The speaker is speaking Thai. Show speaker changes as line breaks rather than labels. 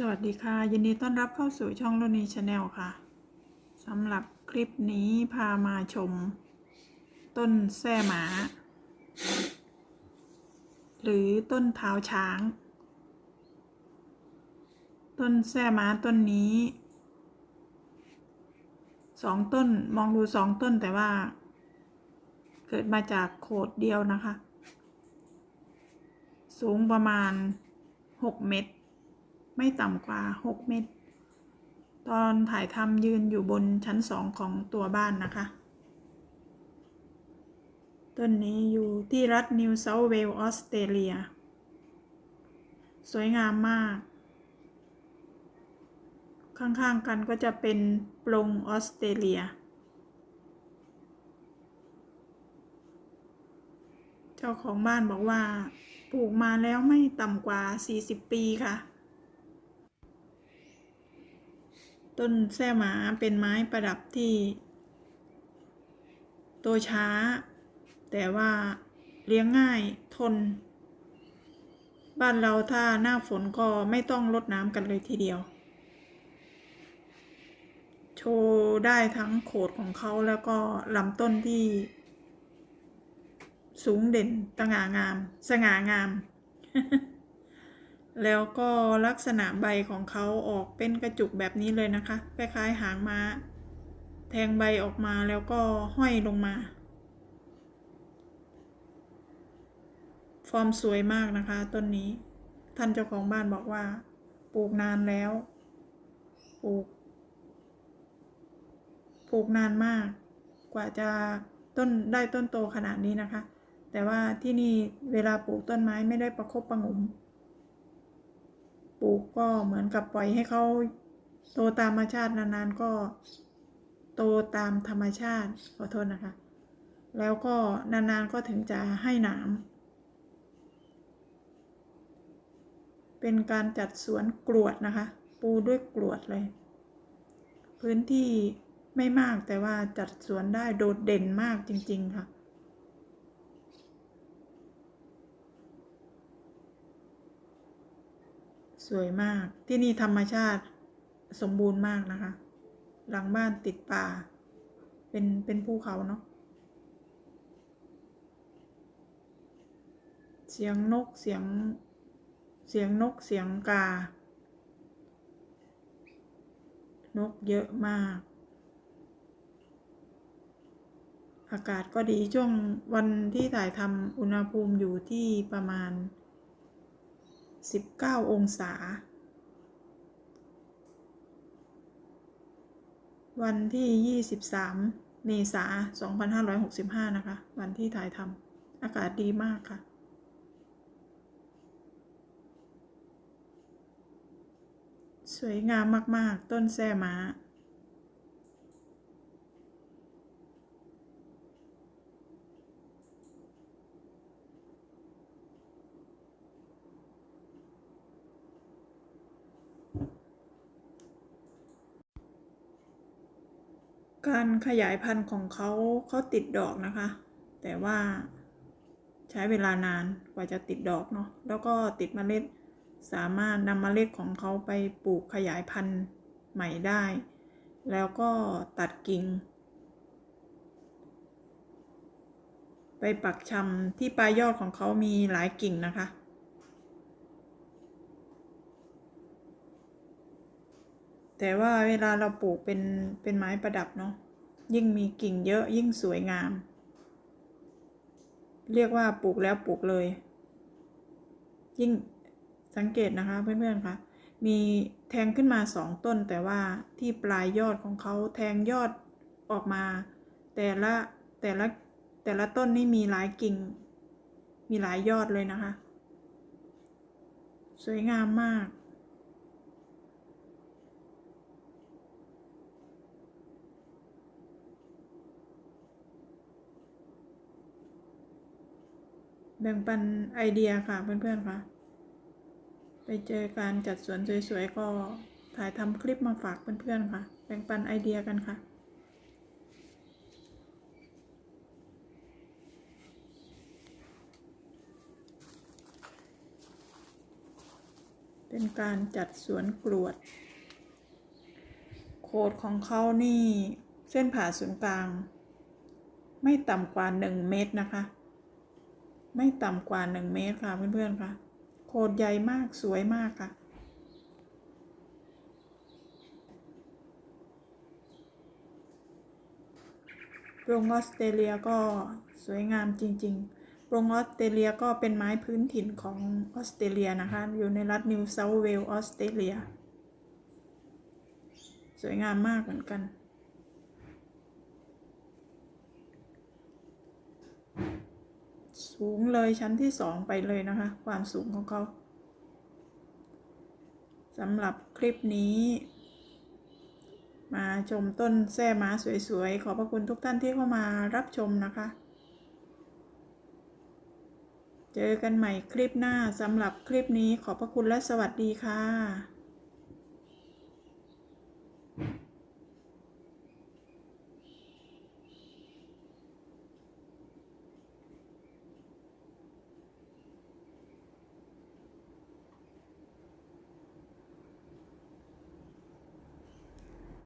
สวัสดีค่ะ ยินดีต้อนรับเข้าสู่ช่องโลนีชาแนลค่ะสำหรับคลิปนี้พามาชม ต้นแส้หมา หรือต้นเท้าช้าง ต้นแส้หมาต้นนี้สองต้นมองดูสองต้นแต่ว่า เกิดมาจากโขดเดียวนะคะ สูงประมาณหกเมตร ไม่ต่ำกว่า 6 เมตร ตอนถ่ายทำยืนอยู่บนชั้นสองของตัวบ้านนะคะ ต้นนี้อยู่ที่รัฐนิวเซาท์เวลส์ออสเตรเลีย สวยงามมาก ข้างๆกันก็จะเป็นปลงออสเตรเลียเจ้าของบ้านบอกว่าปลูกมาแล้วไม่ต่ำกว่า 40 ปีค่ะ ต้นแส้หมาเป็นไม้ประดับที่ โตช้า แต่ว่าเลี้ยงง่ายทน บ้านเราถ้าหน้าฝนก็ไม่ต้องรดน้ำกันเลยทีเดียว โชว์ได้ทั้งโขดของเขาแล้วก็ลำต้นที่ สูงเด่นตง่างาม สง่างาม แล้วก็ลักษณะใบของเขาออกเป็นกระจุกแบบนี้เลยนะคะ คล้ายๆหางม้า แทงใบออกมาแล้วก็ห้อยลงมา ฟอร์มสวยมากนะคะต้นนี้ ท่านเจ้าของบ้านบอกว่า ปลูกนานแล้ว ปลูก ปลูกนานมาก กว่าจะต้นได้ต้นโตขนาดนี้นะคะ แต่ว่าที่นี่เวลาปลูกต้นไม้ไม่ได้ประคบประงม ปลูกก็เหมือนกับปล่อยให้เขาโตตามธรรมชาตินานๆก็โตตามธรรมชาติขอโทษนะคะ แล้วก็นานๆก็ถึงจะให้หนามเป็นการจัดสวนกรวดนะคะ ปูด้วยกรวดเลย พื้นที่ไม่มากแต่ว่าจัดสวนได้โดดเด่นมากจริง ๆ ค่ะ สวยมากที่นี่ธรรมชาติสมบูรณ์มากนะคะ หลังบ้านติดป่า เป็นเป็นภูเขาเนาะเสียงนกเสียงเสียงนกเสียงกา นกเยอะมาก อากาศก็ดีช่วงวันที่ถ่ายทำอุณหภูมิอยู่ที่ประมาณ 19 องศา วันที่ 23 เมษายน2565 นะคะ วันที่ถ่ายทำอากาศดีมากค่ะสวยงามมาก ๆ ต้นแซ่ม้า การขยายพันธุ์ของเขาเขาติดดอกนะคะ แต่ว่าใช้เวลานานกว่าจะติดดอกเนาะแล้วก็ติดเมล็ดสามารถนำเมล็ดของเขาไปปลูกขยายพันธุ์ใหม่ได้ แล้วก็ตัดกิ่ง ไปปักชำที่ปลายยอดของเขามีหลายกิ่งนะคะ แต่ว่าเวลาเราปลูกเป็นเป็นไม้ประดับเนาะยิ่งมีกิ่งเยอะยิ่งสวยงาม เรียกว่าปลูกแล้วปลูกเลย ยิ่งสังเกตนะคะเพื่อนๆคะมีแทงขึ้นมาสองต้น แต่ว่าที่ปลายยอดของเขาแทงยอดออกมา แต่ละแต่ละแต่ละต้นนี่มีหลายกิ่ง มีหลายยอดเลยนะคะ สวยงามมาก แบ่งปันไอเดียค่ะเพื่อนๆค่ะ ไปเจอการจัดสวนสวยๆก็ถ่ายทำคลิปมาฝากเพื่อนๆค่ะ แบ่งปันไอเดียกันค่ะเป็นการจัดสวนกรวด โคดของเขานี่ เส้นผ่าศูนย์กลาง ไม่ต่ำกว่า 1 เมตรนะคะ ไม่ต่ำกว่า 1 เมตรค่ะเพื่อนๆค่ะโคดใหญ่มากสวยมากค่ะโรงออสเตรเลียก็สวยงามจริงๆโรงออสเตรเลียก็เป็นไม้พื้นถิ่นของออสเตรเลียนะคะ อยู่ในรัฐนิวเซาท์เวลส์ออสเตรเลีย สวยงามมากเหมือนกัน สูงเลยชั้นที่สองไปเลยนะคะ ความสูงของเขาสำหรับคลิปนี้ มาชมต้นแส้ม้าสวยๆ ขอบพระคุณทุกท่านที่เข้ามารับชมนะคะ เจอกันใหม่คลิปหน้าสำหรับคลิปนี้ขอบพระคุณและสวัสดีค่ะ